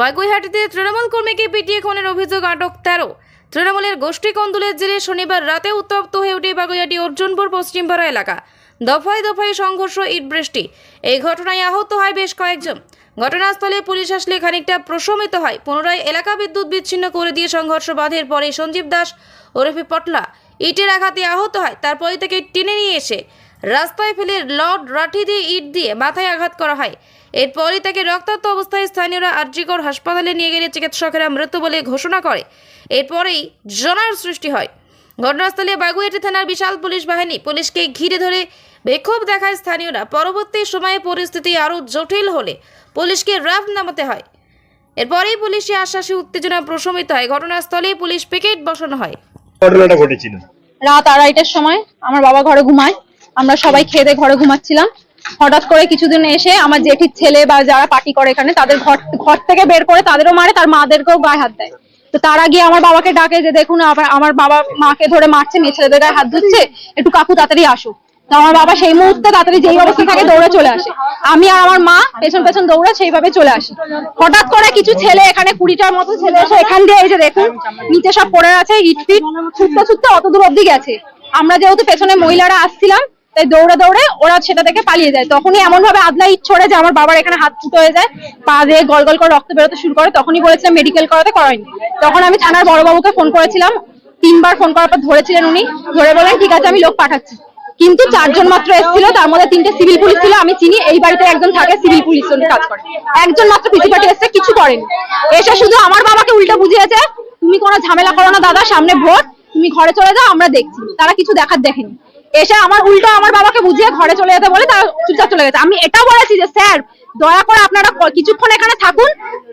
বাগুইহাটিতে তৃণমূল কর্মীকে পিটিয়ে খুনের অভিযোগ আটক তেরো। তৃণমূলের গোষ্ঠী কন্দুলের জেরে শনিবার রাতে উত্তপ্ত হয়ে ওঠে বাগুইহাটি অর্জুনপুর পশ্চিমপাড়া এলাকা। দফায় দফায় সংঘর্ষ, ইট বৃষ্টি। এই ঘটনায় আহত হয় বেশ কয়েকজন। ঘটনাস্থলে পুলিশ আসলে খানিকটা প্রশমিত হয়। পুনরায় এলাকা বিদ্যুৎ বিচ্ছিন্ন করে দিয়ে সংঘর্ষ বাঁধের পরে সঞ্জীব দাস ওরফে পটলা ইটের আঘাতে আহত হয়। তারপরে তাকে টেনে নিয়ে এসে রাস্তায় ফেলে লড রাঠি দিয়ে ইট দিয়ে মাথায় আঘাত করা হয়। এরপরই তাকে রক্তাক্ত অবস্থায় স্থানীয়রা আরজিকর হাসপাতালে নিয়ে গেলে চিকিৎসকেরা মৃত বলে ঘোষণা করে। এরপরেই জনার সৃষ্টি হয়। ঘটনাস্থলে বাগুইয়াটি থানার বিশাল পুলিশ বাহিনী পুলিশকে ঘিরে ধরে বিক্ষোভ দেখায় স্থানীয়রা। পরবর্তী সময়ে পরিস্থিতি আরও জটিল হলে পুলিশকে রাফ নামাতে হয়। এরপরেই পুলিশি আশ্বাসে উত্তেজনা প্রশমিত হয়। ঘটনাস্থলে পুলিশ পিকেট বসানো হয়। ঘটনাটা ঘটেছিল? রাত আড়াইটার সময় আমার বাবা ঘরে ঘুমায়। আমরা সবাই খেয়ে ঘরে ঘুমাচ্ছিলাম। হঠাৎ করে কিছুদিন এসে আমার জেঠির ছেলে বা যারা পার্টি করে এখানে, তাদের ঘর ঘর থেকে বের করে তাদেরও মারে, তার মাদেরকেও গায়ে হাত দেয়। তো তারা গিয়ে আমার বাবাকে ডাকে যে, দেখুন, আবার আমার বাবা মাকে ধরে মারছে, মেয়ে ছেলেদের গায়ে হাত ধুচ্ছে একটু কাকু তাড়াতাড়ি আসো তো আমার বাবা সেই মুহূর্তে তাড়াতাড়ি যেই অবস্থা থাকে দৌড়ে চলে আসে। আমি আর আমার মা পেছন পেছন দৌড়ে সেইভাবে চলে আসি। হঠাৎ করে কিছু ছেলে এখানে কুড়িটার মতো ছেলে এসে এখান দিয়ে এই যে দেখুন, নিচে সব পড়ে আছে ইট ফিট ছুটতে ছুটতে অত দূর অব্দি গেছে। আমরা যেহেতু পেছনে মহিলারা আসছিলাম তাই দৌড়ে দৌড়ে ওরা সেটা থেকে পালিয়ে যায়। তখনই এমন ভাবে আদলা ইট ছড়ে যে আমার বাবার এখানে হাত ফুটো হয়ে যায়, পা দিয়ে গল গল করে রক্ত বেরোতে শুরু করে, তখনই বলেছিলাম মেডিকেল করাতে করায়নি। তখন আমি থানার বড়বাবুকে ফোন করেছিলাম, তিনবার ফোন করার পর ধরেছিলেন উনি, ধরে বলেন ঠিক আছে, আমি লোক পাঠাচ্ছি। কিন্তু চারজন মাত্র এসেছিল, তার মধ্যে তিনটে সিভিল পুলিশ ছিল, আমি চিনি, এই বাড়িতে একজন থাকে সিভিল পুলিশ কাজ করে। একজন মাত্র পিসি পার্টি এসে কিছু করেনি। এসে শুধু আমার বাবাকে উল্টো বুঝিয়েছে, তুমি কোনো ঝামেলা করো না দাদা, সামনে ভোট তুমি ঘরে চলে যাও, আমরা দেখছি। তারা কিছু দেখার দেখেনি। এসে আমার উল্টো আমার বাবাকে বুঝিয়ে ঘরে চলে যেতে বলে তারা চুপচাপ চলে গেছে। আমি এটা বলেছি যে, স্যার, দয়া করে আপনারা কিছুক্ষণ এখানে থাকুন,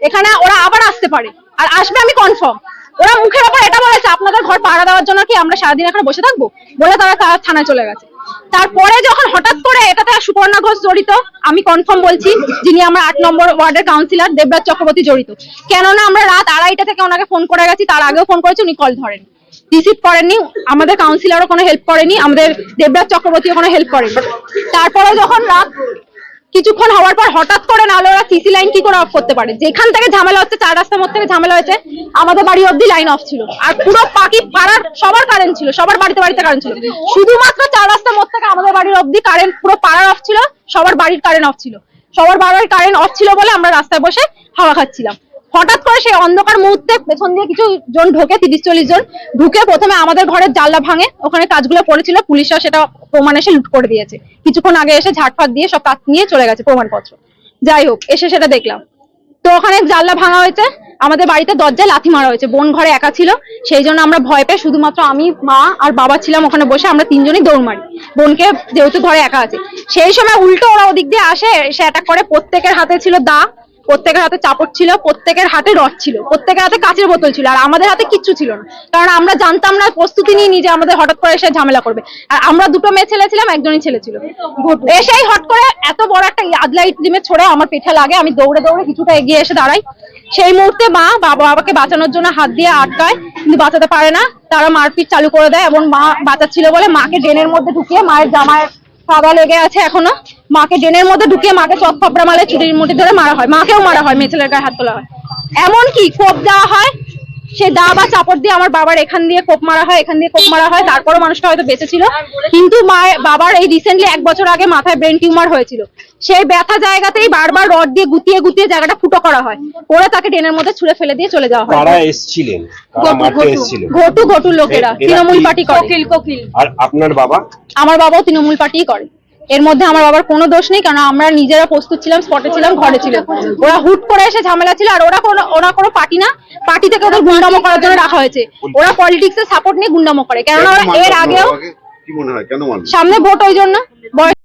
এখানে ওরা আবার আসতে পারে। আর আসবে আমি কনফার্ম ওরা মুখের ওপর এটা বলেছে, আপনাদের ঘর পাড়া দেওয়ার জন্য কি আমরা সারাদিন এখানে বসে থাকব? বলে তারা তারা থানায় চলে গেছে। তারপরে যখন হঠাৎ করে এটাতে সুপর্ণা ঘোষ জড়িত, আমি কনফার্ম বলছি যিনি আমার আট নম্বর ওয়ার্ডের কাউন্সিলর দেবরাজ চক্রবর্তী জড়িত। কেননা আমরা রাত আড়াইটা থেকে ওনাকে ফোন করে গেছি, তার আগেও ফোন করেছি, উনি কল ধরেন। রিসিভ করেননি, আমাদের কাউন্সিলরও কোনো হেল্প করেনি, আমাদের দেবরাজ চক্রবর্তীও কোনো হেল্প করেনি। তারপরে যখন রাত কিছুক্ষণ হওয়ার পর হঠাৎ করে নাহলে ওরা সিসি লাইন কি করে অফ করতে পারে? যেখান থেকে ঝামেলা হচ্ছে, চার রাস্তার মধ্যে থেকে ঝামেলা হয়েছে, আমাদের বাড়ি অব্দি লাইন অফ ছিল। আর পুরো পাকি পাড়ার সবার কারেন্ট ছিল, সবার বাড়িতে বাড়িতে কারেন্ট ছিল। শুধুমাত্র চার রাস্তার মধ্যে থেকে আমাদের বাড়ির অব্দি কারেন্ট পুরো পাড়ার অফ ছিল, সবার বাড়ির কারেন্ট অফ ছিল। সবার বাড়ির কারেন্ট অফ ছিল বলে আমরা রাস্তায় বসে হাওয়া খাচ্ছিলাম। হঠাৎ করে সেই অন্ধকার মুহূর্তে পেছন দিয়ে কিছু জন ঢোকে, তিরিশ চল্লিশ জন ঢুকে প্রথমে আমাদের ঘরের জানলা ভাঙে। ওখানে কাজগুলো পড়েছিল পুলিশরা সেটা প্রমাণ এসে লুট করে দিয়েছে। কিছুক্ষণ আগে এসে ঝাটফাট দিয়ে সব কাজ নিয়ে চলে গেছে প্রমাণপত্র। যাই হোক, এসে সেটা দেখলাম। তো ওখানে জানলা ভাঙা হয়েছে, আমাদের বাড়িতে দরজায় লাথি মারা হয়েছে। বোন ঘরে একা ছিল, সেই জন্য আমরা ভয় পেয়ে শুধুমাত্র আমি, মা আর বাবা ছিলাম ওখানে বসে, আমরা তিনজনই দৌড় মারি। বোনকে যেহেতু ঘরে একা আছে। সেই সময় উল্টো ওরা ওদিক দিয়ে আসে, এসে অ্যাটাক করে। প্রত্যেকের হাতে ছিল দা প্রত্যেকের হাতে চাপড় ছিল, প্রত্যেকের হাতে রড ছিল, প্রত্যেকের হাতে কাঁচের বোতল ছিল, আর আমাদের হাতে কিচ্ছু ছিল না। কারণ আমরা জানতাম না, প্রস্তুতি নিয়ে নিজে আমাদের হঠাৎ করে এসে ঝামেলা করবে। আর আমরা দুটো মেয়ে ছেলে ছিলাম, একজনই ছেলে ছিল। এসেই হট করে এত বড় একটা আদলা ডিমে ছড়ে আমার পেটে লাগে, আমি দৌড়ে দৌড়ে কিছুটা এগিয়ে এসে দাঁড়াই। সেই মুহূর্তে মা বাবা বাবাকে বাঁচানোর জন্য হাত দিয়ে আটকায়, কিন্তু বাঁচাতে পারে না। তারা মারপিট চালু করে দেয় এবং মা বাঁচাচ্ছিল বলে মাকে ড্রেনের মধ্যে ঢুকিয়ে মায়ের জামায় কাদা লেগে আছে এখনও। মাকে ড্রেনের মধ্যে ঢুকিয়ে মাকে চক থাপড়া মালে চুরির মুঠি ধরে মারা হয়। মাকেও মারা হয়, মেয়ে ছেলের গায়ে হাত তোলা হয়। এমনকি কোপ দেওয়া হয় সে দা বা চাপড় দিয়ে আমার বাবার এখান দিয়ে কোপ মারা হয় এখান দিয়ে কোপ মারা হয় তারপরও মানুষটা হয়তো বেঁচে ছিল। কিন্তু মায়ের বাবার এই রিসেন্টলি এক বছর আগে মাথায় ব্রেন টিউমার হয়েছিল। সেই ব্যথা জায়গাতেই বারবার রড দিয়ে গুতিয়ে গুতিয়ে জায়গাটা ফুটো করা হয়। করে তাকে ড্রেনের মধ্যে ছুঁড়ে ফেলে দিয়ে চলে যাওয়া হয়। কারা এসছিলেন ঘটু ঘটু লোকেরা তৃণমূল পার্টি করে। কোকিল কোকিল। আর আপনার বাবা? আমার বাবাও তৃণমূল পার্টিই করে। এর মধ্যে আমার বাবার কোনো দোষ নেই কারণ আমরা নিজেরা প্রস্তুত ছিলাম স্পটে ছিলাম ঘরে ছিল ওরা হুট করে এসে ঝামেলা ছিল আর ওরা কোনো ওরা কোনো পার্টি না পার্টি থেকে ওদের গুন্ডামো করার জন্য রাখা হয়েছে। ওরা পলিটিক্স এর সাপোর্ট নিয়ে গুন্ডামো করে কেননা ওরা এর আগেও সামনে ভোট ওই জন্য।